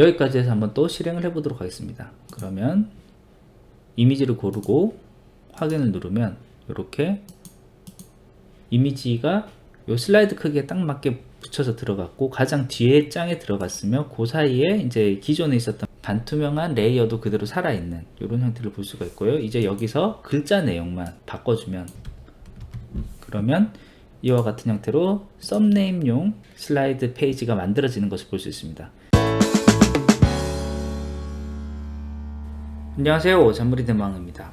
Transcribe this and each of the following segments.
여기까지 해서 한번 또 실행을 해보도록 하겠습니다. 그러면 이미지를 고르고 확인을 누르면 이렇게 이미지가 요 슬라이드 크기에 딱 맞게 붙여서 들어갔고 가장 뒤에 장에 들어갔으면 그 사이에 이제 기존에 있었던 반투명한 레이어도 그대로 살아있는 이런 형태를 볼 수가 있고요. 이제 여기서 글자 내용만 바꿔주면 그러면 이와 같은 형태로 썸네임용 슬라이드 페이지가 만들어지는 것을 볼 수 있습니다. 안녕하세요. 잔무리 대망입니다.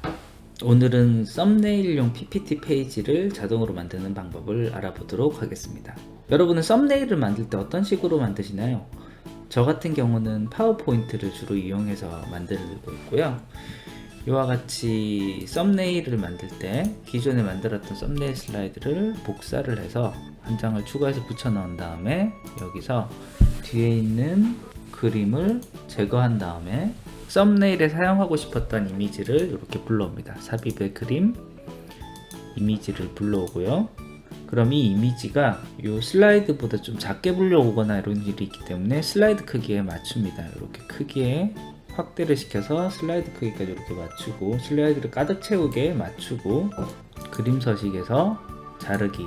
오늘은 썸네일용 PPT 페이지를 자동으로 만드는 방법을 알아보도록 하겠습니다. 여러분은 썸네일을 만들 때 어떤 식으로 만드시나요? 저 같은 경우는 파워포인트를 주로 이용해서 만들고 있고요. 이와 같이 썸네일을 만들 때 기존에 만들었던 썸네일 슬라이드를 복사를 해서 한 장을 추가해서 붙여 넣은 다음에 여기서 뒤에 있는 그림을 제거한 다음에 썸네일에 사용하고 싶었던 이미지를 이렇게 불러옵니다. 삽입의 그림 이미지를 불러오고요. 그럼 이 이미지가 이 슬라이드보다 좀 작게 불려오거나 이런 일이 있기 때문에 슬라이드 크기에 맞춥니다. 이렇게 크기에 확대를 시켜서 슬라이드 크기까지 이렇게 맞추고 슬라이드를 가득 채우게 맞추고 그림 서식에서 자르기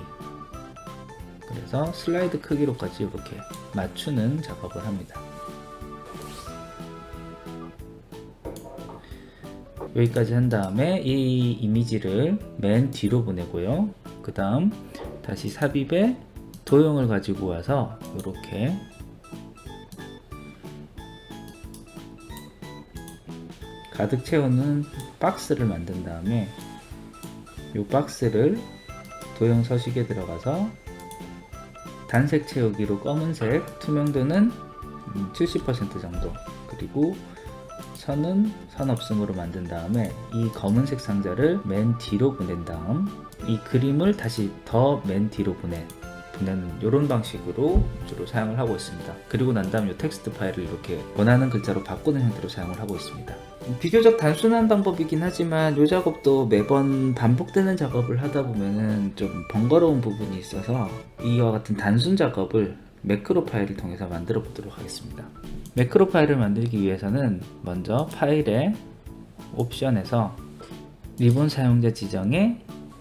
그래서 슬라이드 크기로까지 이렇게 맞추는 작업을 합니다. 여기까지 한 다음에 이 이미지를 맨 뒤로 보내고요. 그 다음 다시 삽입에 도형을 가지고 와서 이렇게 가득 채우는 박스를 만든 다음에 이 박스를 도형 서식에 들어가서 단색 채우기로 검은색 투명도는 70% 정도 그리고 선은 선 없음으로 만든 다음에 이 검은색 상자를 맨 뒤로 보낸 다음 이 그림을 다시 더 맨 뒤로 보내 보내는 이런 방식으로 주로 사용을 하고 있습니다. 그리고 난 다음 이 텍스트 파일을 이렇게 원하는 글자로 바꾸는 형태로 사용을 하고 있습니다. 비교적 단순한 방법이긴 하지만 이 작업도 매번 반복되는 작업을 하다 보면은 좀 번거로운 부분이 있어서 이와 같은 단순 작업을 매크로 파일을 통해서 만들어 보도록 하겠습니다. 매크로 파일을 만들기 위해서는 먼저 파일의 옵션에서 리본 사용자 지정에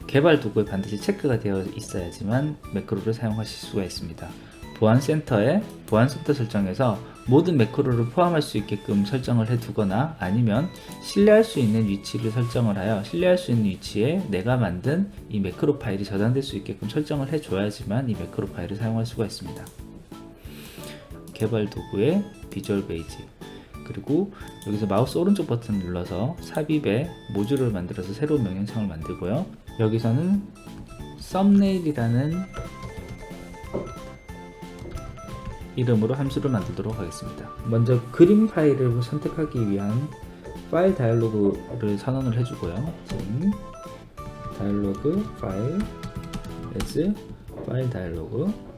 개발 도구에 반드시 체크가 되어 있어야지만 매크로를 사용하실 수가 있습니다. 보안 센터에 보안 센터 설정에서 모든 매크로를 포함할 수 있게끔 설정을 해 두거나 아니면 신뢰할 수 있는 위치를 설정을 하여 신뢰할 수 있는 위치에 내가 만든 이 매크로 파일이 저장될 수 있게끔 설정을 해 줘야지만 이 매크로 파일을 사용할 수가 있습니다. 개발 도구의 비주얼 베이지 그리고 여기서 마우스 오른쪽 버튼을 눌러서 삽입에 모듈을 만들어서 새로운 명령창을 만들고요. 여기서는 썸네일이라는 이름으로 함수를 만들도록 하겠습니다. 먼저 그림 파일을 선택하기 위한 파일 다이얼로그를 선언을 해주고요. 지금 다이얼로그 파일 as 파일 다이얼로그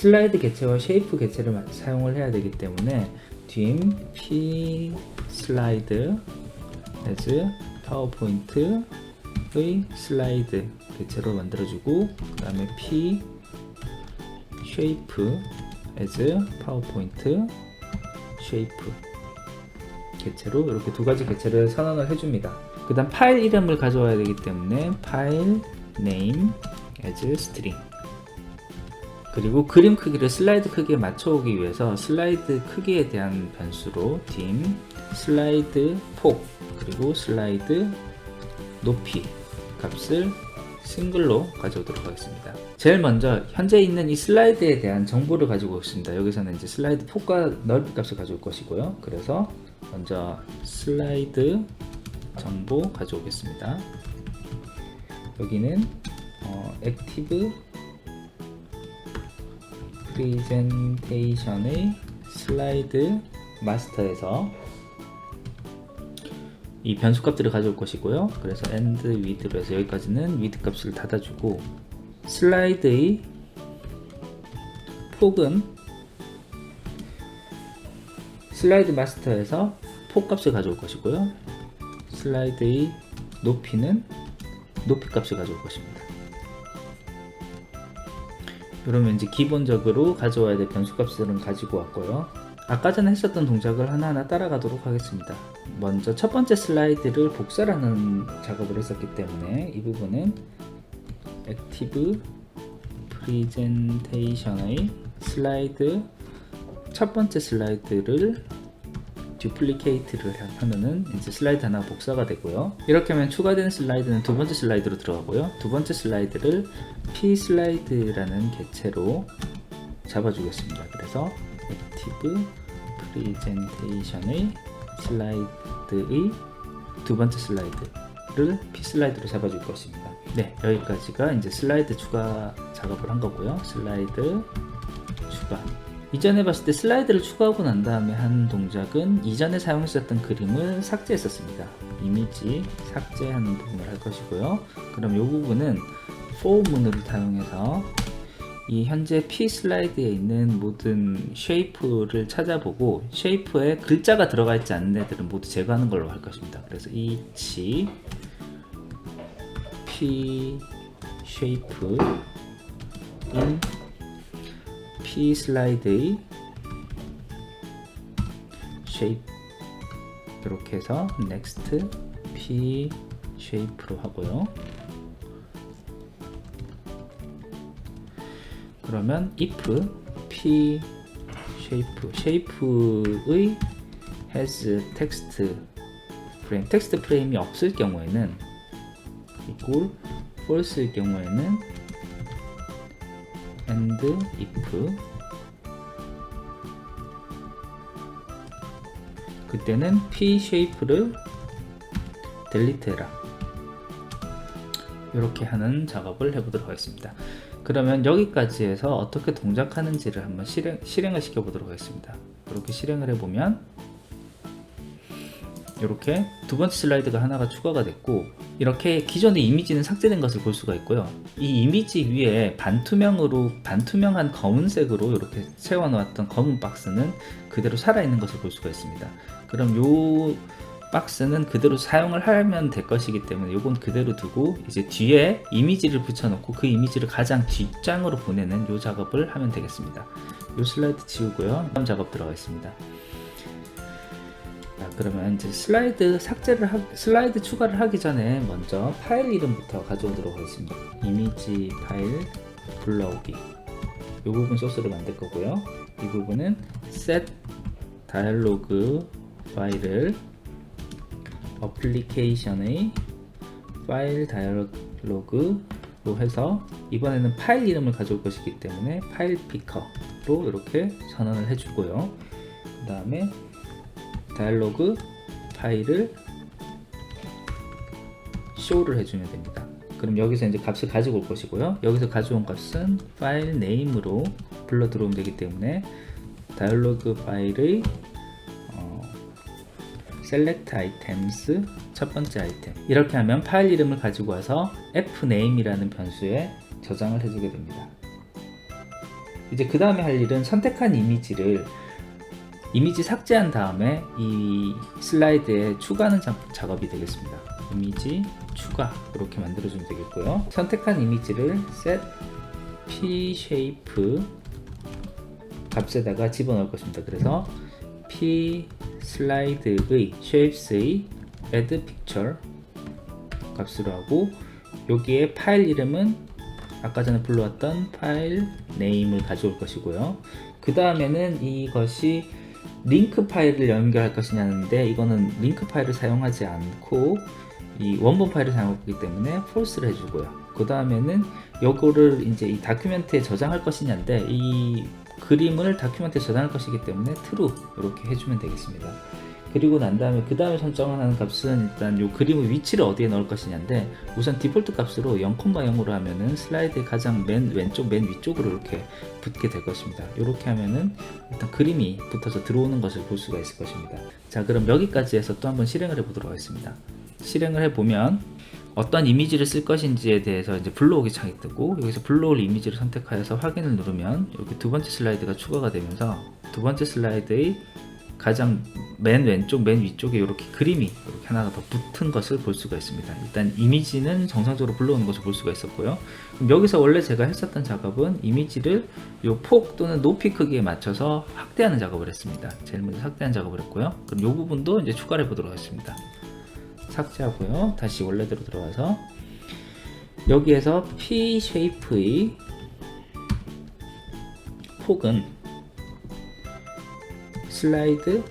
슬라이드 개체와 쉐이프 개체를 사용을 해야 되기 때문에 dim 슬라이드 as 파워포인트의 슬라이드 개체로 만들어주고 그 다음에 p shape as 파워포인트 shape 개체로 이렇게 두 가지 개체를 선언을 해줍니다. 그 다음 파일 이름을 가져와야 되기 때문에 파일 name as string 그리고 그림 크기를 슬라이드 크기에 맞춰오기 위해서 슬라이드 크기에 대한 변수로 dim 슬라이드 폭 그리고 슬라이드 높이 값을 싱글로 가져오도록 하겠습니다. 제일 먼저 현재 있는 이 슬라이드에 대한 정보를 가지고 있습니다. 여기서는 이제 슬라이드 폭과 넓이 값을 가져올 것이고요. 그래서 먼저 슬라이드 정보 가져오겠습니다. 여기는 어, 액티브 프리젠테이션의 슬라이드 마스터에서 이 변수 값들을 가져올 것이고요. 그래서 width로 해서 여기까지는 width 값을 닫아주고 슬라이드의 폭은 슬라이드 마스터에서 폭 값을 가져올 것이고요. 슬라이드의 높이는 높이 값을 가져올 것입니다. 그러면 이제 기본적으로 가져와야 될 변수 값들은 가지고 왔고요. 아까 전에 했었던 동작을 하나하나 따라가도록 하겠습니다. 먼저 첫 번째 슬라이드를 복사라는 작업을 했었기 때문에 이 부분은 액티브 프리젠테이션의 슬라이드 첫 번째 슬라이드를 듀플리케이트를 하면은 이제 슬라이드 하나 복사가 되고요. 이렇게 하면 추가된 슬라이드는 두 번째 슬라이드로 들어가고요. 두 번째 슬라이드를 P 슬라이드라는 개체로 잡아주겠습니다. 그래서 액티브 프리젠테이션의 슬라이드의 두 번째 슬라이드를 P 슬라이드로 잡아줄 것입니다. 네, 여기까지가 이제 슬라이드 추가 작업을 한 거고요. 슬라이드 추가. 이전에 봤을 때 슬라이드를 추가하고 난 다음에 한 동작은 이전에 사용했었던 그림을 삭제했었습니다. 이미지 삭제하는 부분을 할 것이고요. 그럼 이 부분은 for 문을 사용해서 이 현재 P 슬라이드에 있는 모든 쉐이프를 찾아보고 쉐이프에 글자가 들어가 있지 않는 애들은 모두 제거하는 걸로 할 것입니다. 그래서 이치 P 쉐이프 in P 슬라이드의 쉐이프 이렇게 해서 next P 쉐이프로 하고요. 그러면 if p shape shape의 has text 프레임 텍스트 프레임이 없을 경우에는 equal false일 경우에는 and if 그때는 p shape를 delete 해라 이렇게 하는 작업을 해보도록 하겠습니다. 그러면 여기까지 해서 어떻게 동작하는지를 한번 실행, 실행을 시켜 보도록 하겠습니다. 이렇게 실행을 해보면 이렇게 두 번째 슬라이드가 하나가 추가가 됐고 이렇게 기존의 이미지는 삭제된 것을 볼 수가 있고요. 이 이미지 위에 반투명으로 반투명한 검은색으로 이렇게 채워놓았던 검은 박스는 그대로 살아있는 것을 볼 수가 있습니다. 그럼 요 박스는 그대로 사용을 하면 될 것이기 때문에 이건 그대로 두고 이제 뒤에 이미지를 붙여놓고 그 이미지를 가장 뒷장으로 보내는 이 작업을 하면 되겠습니다. 이 슬라이드 지우고요. 다음 작업 들어가겠습니다. 자, 그러면 이제 슬라이드 삭제를 하, 슬라이드 추가를 하기 전에 먼저 파일 이름부터 가져오도록 하겠습니다. 이미지 파일 불러오기. 이 부분 소스를 만들 거고요. 이 부분은 set 다이얼로그 파일을 어플리케이션의 파일 다이얼로그로 해서 이번에는 파일 이름을 가져올 것이기 때문에 파일 피커로 이렇게 선언을 해주고요. 그 다음에 다이얼로그 파일을 show를 해주면 됩니다. 그럼 여기서 이제 값을 가지고 올 것이고요. 여기서 가져온 값은 파일 네임으로 불러 들어오면 되기 때문에 다이얼로그 파일의 select items 첫 번째 아이템 이렇게 하면 파일 이름을 가지고 와서 fname이라는 변수에 저장을 해주게 됩니다. 이제 그 다음에 할 일은 선택한 이미지를 이미지 삭제한 다음에 이 슬라이드에 추가하는 자, 작업이 되겠습니다. 이미지 추가 이렇게 만들어주면 되겠고요. 선택한 이미지를 set p shape 값에다가 집어넣을 것입니다. 그래서 p 슬라이드의 shapes의 add picture 값으로 하고 여기에 파일 이름은 아까 전에 불러왔던 파일 네임을 가져올 것이고요. 그 다음에는 이것이 링크 파일을 연결할 것이냐는데 이거는 링크 파일을 사용하지 않고 이 원본 파일을 사용하기 때문에 false를 해주고요. 그 다음에는 요거를 이제 이 다큐멘트에 저장할 것이냐인데 이 그림을 다큐멘트에 저장할 것이기 때문에 true 이렇게 해주면 되겠습니다. 그리고 난 다음에 그 다음에 설정하는 값은 일단 요 그림의 위치를 어디에 넣을 것이냐인데 우선 디폴트 값으로 0,0으로 하면은 슬라이드의 가장 맨 왼쪽 맨 위쪽으로 이렇게 붙게 될 것입니다. 이렇게 하면은 일단 그림이 붙어서 들어오는 것을 볼 수가 있을 것입니다. 자 그럼 여기까지 해서 또 한번 실행을 해보도록 하겠습니다. 실행을 해보면 어떤 이미지를 쓸 것인지에 대해서 이제 불러오기 창이 뜨고 여기서 불러올 이미지를 선택하여서 확인을 누르면 이렇게 두 번째 슬라이드가 추가가 되면서 두 번째 슬라이드의 가장 맨 왼쪽, 맨 위쪽에 이렇게 그림이 이렇게 하나가 더 붙은 것을 볼 수가 있습니다. 일단 이미지는 정상적으로 불러오는 것을 볼 수가 있었고요. 여기서 원래 제가 했었던 작업은 이미지를 요 폭 또는 높이 크기에 맞춰서 확대하는 작업을 했습니다. 제일 먼저 확대하는 작업을 했고요. 그럼 요 부분도 이제 추가를 해보도록 하겠습니다. 삭제하고요. 다시 원래대로 들어가서 여기에서 P 쉐이프의 폭은 슬라이드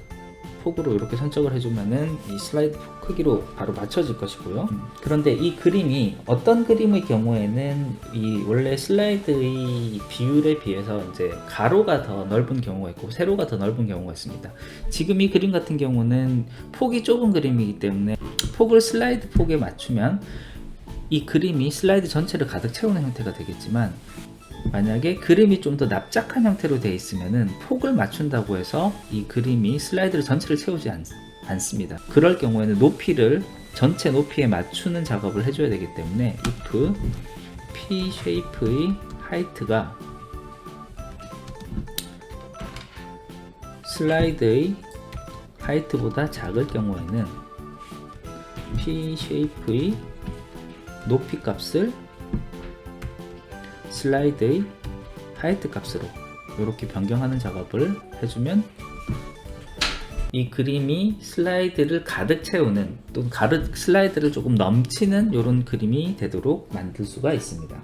폭으로 이렇게 선적을 해주면은 이 슬라이드 폭 크기로 바로 맞춰질 것이고요. 그런데 이 그림이 어떤 그림의 경우에는 이 원래 슬라이드의 비율에 비해서 이제 가로가 더 넓은 경우가 있고 세로가 더 넓은 경우가 있습니다. 지금 이 그림 같은 경우는 폭이 좁은 그림이기 때문에 폭을 슬라이드 폭에 맞추면 이 그림이 슬라이드 전체를 가득 채우는 형태가 되겠지만 만약에 그림이 좀 더 납작한 형태로 되어 있으면은 폭을 맞춘다고 해서 이 그림이 슬라이드를 전체를 채우지 않, 않습니다. 그럴 경우에는 높이를 전체 높이에 맞추는 작업을 해줘야 되기 때문에 if p 쉐이프의 하이트가 슬라이드의 하이트보다 작을 경우에는 p 쉐이프의 높이 값을 슬라이드의 하이트 값으로 이렇게 변경하는 작업을 해주면 이 그림이 슬라이드를 가득 채우는 또는 가득 슬라이드를 조금 넘치는 이런 그림이 되도록 만들 수가 있습니다.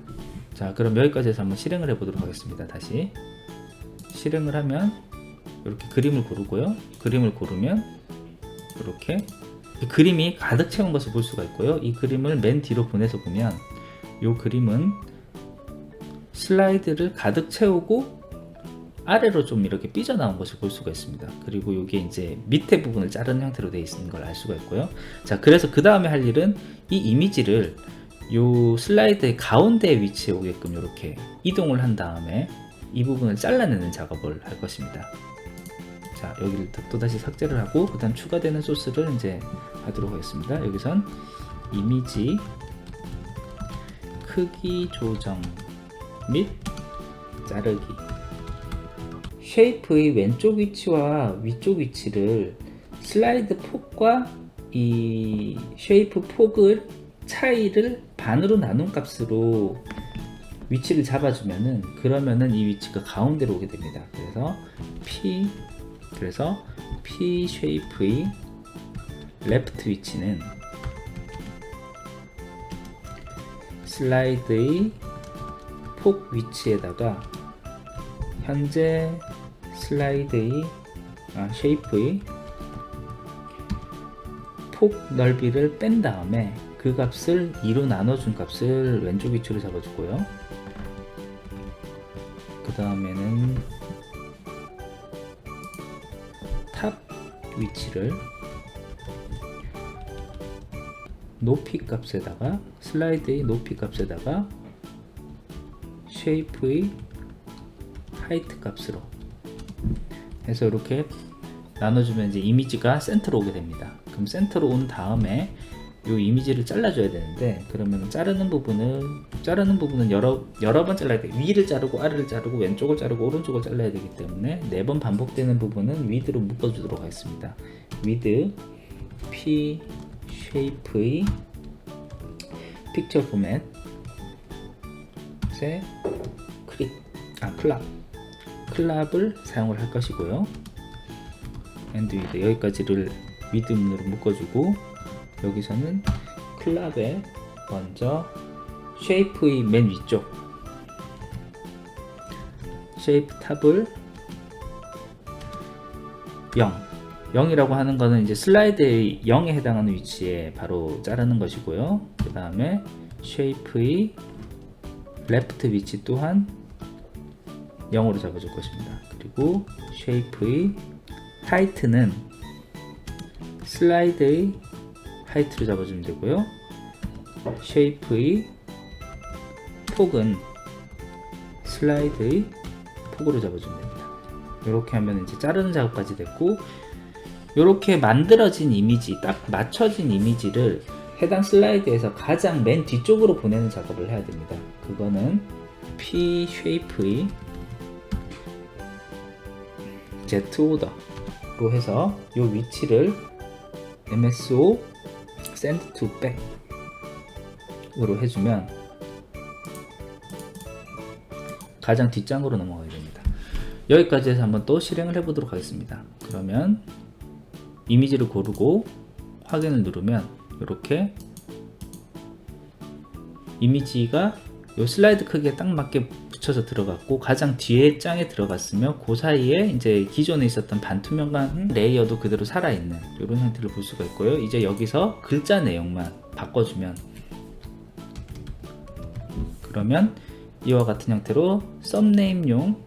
자 그럼 여기까지 해서 한번 실행을 해 보도록 하겠습니다. 다시 실행을 하면 이렇게 그림을 고르고요. 그림을 고르면 이렇게 이 그림이 가득 채운 것을 볼 수가 있고요. 이 그림을 맨 뒤로 보내서 보면 이 그림은 슬라이드를 가득 채우고 아래로 좀 이렇게 삐져나온 것을 볼 수가 있습니다. 그리고 이게 이제 밑에 부분을 자른 형태로 되어 있는 걸 알 수가 있고요. 자, 그래서 그 다음에 할 일은 이 이미지를 요 슬라이드의 가운데 위치에 오게끔 이렇게 이동을 한 다음에 이 부분을 잘라내는 작업을 할 것입니다. 자, 여기를 또 다시 삭제를 하고 그 다음 추가되는 소스를 이제 하도록 하겠습니다. 여기선 이미지 크기 조정 및 자르기 쉐이프의 왼쪽 위치와 위쪽 위치를 슬라이드 폭과 이 쉐이프 폭을 차이를 반으로 나눈 값으로 위치를 잡아주면은 그러면은 이 위치가 가운데로 오게 됩니다. 그래서 P 그래서 P 쉐이프의 레프트 위치는 슬라이드의 폭 위치에다가 현재 슬라이드의 아, 쉐이프의 폭 넓이를 뺀 다음에 그 값을 2로 나눠준 값을 왼쪽 위치로 잡아주고요. 그 다음에는 탑 위치를 높이 값에다가 슬라이드의 높이 값에다가 쉐이프의 하이트 값으로 해서 이렇게 나눠주면 이제 이미지가 센터로 오게 됩니다. 그럼 센터로 온 다음에 이 이미지를 잘라줘야 되는데 그러면 자르는 부분은 자르는 부분은 여러 여러 번 잘라야 돼. 위를 자르고 아래를 자르고 왼쪽을 자르고 오른쪽을 잘라야 되기 때문에 네 번 반복되는 부분은 위드로 묶어주도록 하겠습니다. 위드 P 쉐이프의 픽처 포맷 의 클릭 아 클랍 클랍을 사용을 할 것이고요. 엔드 위드 여기까지를 위드 문으로 묶어주고 여기서는 클럽에 먼저 쉐이프의 맨 위쪽. 쉐이프 탑을 0 0이라고 하는 거는 이제 슬라이드의 0에 해당하는 위치에 바로 자르는 것이고요. 그 다음에 쉐이프의 레프트 위치 또한 0으로 잡아줄 것입니다. 그리고 쉐이프의 하이트는 슬라이드의 하이트로 잡아주면 되고요. 쉐이프의 폭은 슬라이드의 폭으로 잡아주면 됩니다. 이렇게 하면 이제 자르는 작업까지 됐고 이렇게 만들어진 이미지, 딱 맞춰진 이미지를 해당 슬라이드에서 가장 맨 뒤쪽으로 보내는 작업을 해야 됩니다. 그거는 P 쉐이프의 Z 오더 백으로 해서 이 위치를 MSO send to back으로 해주면 가장 뒷장으로 넘어가게 됩니다. 여기까지 해서 한번 또 실행을 해보도록 하겠습니다. 그러면 이미지를 고르고 확인을 누르면 이렇게 이미지가 요 슬라이드 크기에 딱 맞게 붙여서 들어갔고 가장 뒤에 장에 들어갔으며 그 사이에 이제 기존에 있었던 반투명한 레이어도 그대로 살아있는 이런 형태를 볼 수가 있고요. 이제 여기서 글자 내용만 바꿔주면 그러면 이와 같은 형태로 썸네임용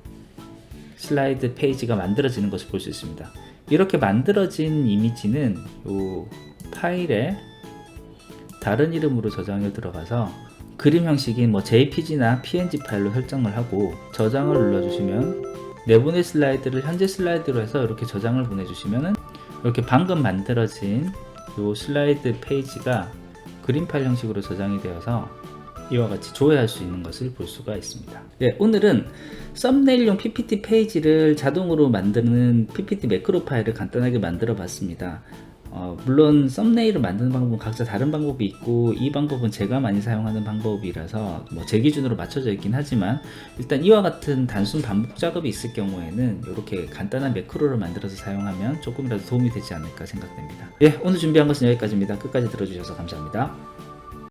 슬라이드 페이지가 만들어지는 것을 볼 수 있습니다. 이렇게 만들어진 이미지는 이 파일에 다른 이름으로 저장을 들어가서 그림 형식인 뭐 JPG나 PNG 파일로 설정을 하고 저장을 눌러주시면 내보낼 슬라이드를 현재 슬라이드로 해서 이렇게 저장을 보내주시면은 이렇게 방금 만들어진 이 슬라이드 페이지가 그림 파일 형식으로 저장이 되어서 이와 같이 조회할 수 있는 것을 볼 수가 있습니다. 네, 오늘은 썸네일용 PPT 페이지를 자동으로 만드는 PPT 매크로 파일을 간단하게 만들어 봤습니다. 어, 물론 썸네일을 만드는 방법은 각자 다른 방법이 있고 이 방법은 제가 많이 사용하는 방법이라서 뭐 제 기준으로 맞춰져 있긴 하지만 일단 이와 같은 단순 반복 작업이 있을 경우에는 이렇게 간단한 매크로를 만들어서 사용하면 조금이라도 도움이 되지 않을까 생각됩니다. 예, 오늘 준비한 것은 여기까지입니다. 끝까지 들어주셔서 감사합니다.